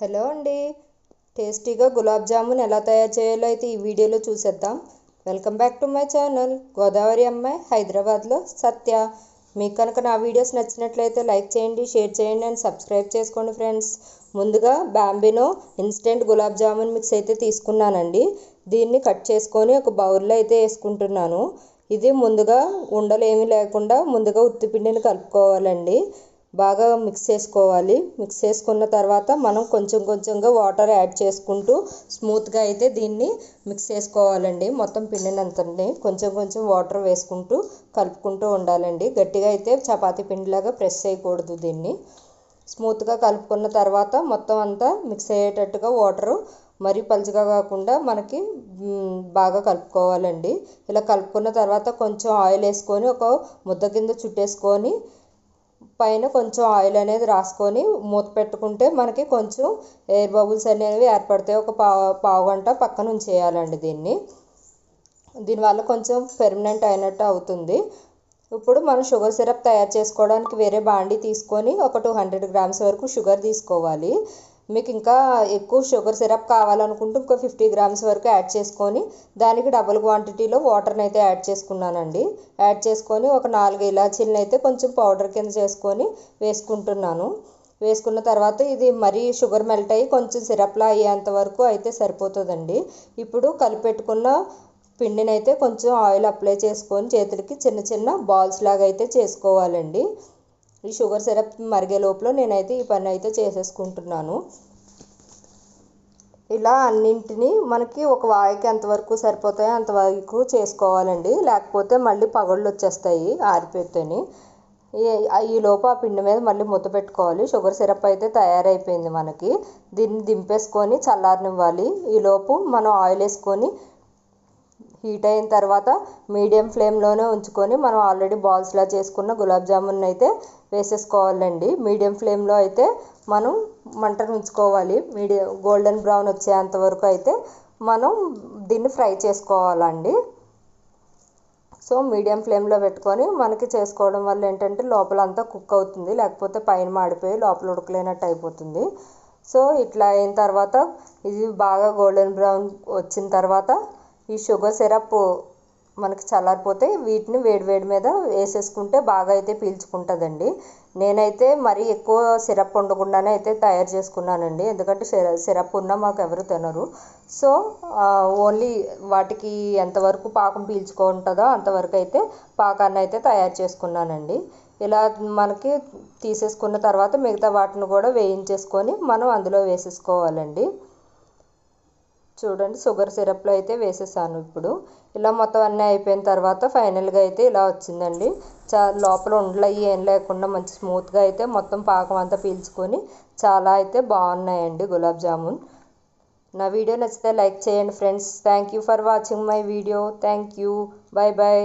Hello అండి. టేస్టీగా గులాబ్ జామున్ ఎలా తయారు చేయాలో అయితే ఈ వీడియోలో చూసేద్దాం. Welcome back to my channel. Godavari అమ్మాయి హైదరాబాద్లో సత్య. మీకు కనుక నా వీడియోస్ నచ్చినట్లయితే లైక్ చేయండి షేర్ చేయండి అండ్ సబ్స్క్రైబ్ చేసుకోండి ఫ్రెండ్స్. ముందుగా Bambino instant gulab jamun mix అయితే తీసుకున్నానండి. దీన్ని కట్ చేసుకొని ఒక బౌల్లో అయితే వేసుకుంటున్నాను. ఇది ముందుగా ఉండలు ఏమీ లేకుండా ముందుగా ఉత్తిపిండిని కలుపుకోవాలండి. బాగా మిక్స్ చేసుకోవాలి. మిక్స్ చేసుకున్న తర్వాత మనం కొంచెం కొంచెంగా వాటర్ యాడ్ చేసుకుంటూ స్మూత్గా అయితే దీన్ని మిక్స్ చేసుకోవాలండి. మొత్తం పిండినంతని కొంచెం కొంచెం వాటర్ వేసుకుంటూ కలుపుకుంటూ ఉండాలండి. గట్టిగా అయితే చపాతీ పిండిలాగా ప్రెస్ చేయకూడదు దీన్ని. స్మూత్గా కలుపుకున్న తర్వాత మొత్తం అంతా మిక్స్ అయ్యేటట్టుగా వాటరు మరీ పలుచగా కాకుండా మనకి బాగా కలుపుకోవాలండి. ఇలా కలుపుకున్న తర్వాత కొంచెం ఆయిల్ వేసుకొని ఒక ముద్ద కింద చుట్టేసుకొని పైన కొంచెం ఆయిల్ అనేది రాసుకొని మూత పెట్టుకుంటే మనకి కొంచెం ఎయిర్ బబుల్స్ అనేవి ఏర్పడతాయి. ఒక పావు పావు గంట పక్కన ఉంచేయాలండి దీన్ని. దీనివల్ల కొంచెం పెర్మనెంట్ అయినట్టు అవుతుంది. ఇప్పుడు మనం షుగర్ సిరప్ తయారు చేసుకోవడానికి వేరే బాండి తీసుకొని ఒక టూ హండ్రెడ్ గ్రామ్స్ వరకు షుగర్ తీసుకోవాలి. మీకు ఇంకా ఎక్కువ షుగర్ సిరప్ కావాలనుకుంటే ఇంకో ఫిఫ్టీ గ్రామ్స్ వరకు యాడ్ చేసుకొని దానికి డబుల్ క్వాంటిటీలో వాటర్ని అయితే యాడ్ చేసుకున్నానండి. యాడ్ చేసుకొని ఒక నాలుగు ఇలాచీలను అయితే కొంచెం పౌడర్ కింద చేసుకొని వేసుకుంటున్నాను. వేసుకున్న తర్వాత ఇది మరీ షుగర్ మెల్ట్ అయ్యి కొంచెం సిరప్లా అయ్యేంత వరకు అయితే సరిపోతుందండి. ఇప్పుడు కలిపెట్టుకున్న పిండిని అయితే కొంచెం ఆయిల్ అప్లై చేసుకొని చేతులకి చిన్న చిన్న బాల్స్ లాగా అయితే చేసుకోవాలండి. ఈ షుగర్ సిరప్ మరిగే లోపల నేనైతే ఈ పని అయితే చేసేసుకుంటున్నాను. ఇలా అన్నింటినీ మనకి ఒక వాయికి ఎంతవరకు సరిపోతాయో అంతవరకు చేసుకోవాలండి. లేకపోతే మళ్ళీ పగళ్ళు వచ్చేస్తాయి ఆరిపోతేని. ఈ లోపు ఆ పిండి మీద మళ్ళీ ముద్ద పెట్టుకోవాలి. షుగర్ సిరప్ అయితే తయారైపోయింది మనకి. దీన్ని దింపేసుకొని చల్లారనివ్వాలి. ఈ లోపు మనం ఆయిల్ వేసుకొని హీట్ అయిన తర్వాత మీడియం ఫ్లేమ్లోనే ఉంచుకొని మనం ఆల్రెడీ బాల్స్లా చేసుకున్న గులాబ్ జామున్ అయితే వేసేసుకోవాలండి. మీడియం ఫ్లేమ్లో అయితే మనం మంటను ఉంచుకోవాలి. మీడియం గోల్డెన్ బ్రౌన్ వచ్చేంత వరకు అయితే మనం దీన్ని ఫ్రై చేసుకోవాలండి. సో మీడియం ఫ్లేమ్లో పెట్టుకొని మనకి చేసుకోవడం వల్ల ఏంటంటే లోపల అంతా కుక్ అవుతుంది. లేకపోతే పైన మాడిపోయి లోపల ఉడకలేనట్టు అయిపోతుంది. సో ఇట్లా అయిన తర్వాత ఇది బాగా గోల్డెన్ బ్రౌన్ వచ్చిన తర్వాత ఈ షుగర్ సిరప్ మనకి చల్లారిపోతే వీటిని వేడి వేడి మీద వేసేసుకుంటే బాగా అయితే పీల్చుకుంటుందండి. నేనైతే మరీ ఎక్కువ సిరప్ ఉండకుండానే అయితే తయారు చేసుకున్నానండి. ఎందుకంటే సిరప్ ఉన్నా మాకు ఎవరు తినరు. సో ఓన్లీ వాటికి ఎంతవరకు పాకం పీల్చుకుంటుందో అంతవరకు అయితే పాకాన్ని అయితే తయారు చేసుకున్నానండి. ఇలా మనకి తీసేసుకున్న తర్వాత మిగతా వాటిని కూడా వేయించేసుకొని మనం అందులో వేసేసుకోవాలండి. చూడండి షుగర్ సిరప్లో అయితే వేసేసాను ఇప్పుడు. ఇలా మొత్తం అన్నీ అయిపోయిన తర్వాత ఫైనల్గా అయితే ఇలా వచ్చిందండి. చా లోపల ఉండలు అవి ఏం లేకుండా మంచి స్మూత్గా అయితే మొత్తం పాకం అంతా పీల్చుకొని చాలా అయితే బాగున్నాయండి గులాబ్ జామున్. నా వీడియో నచ్చితే లైక్ చేయండి friends. Thank you for watching my video. Thank you bye bye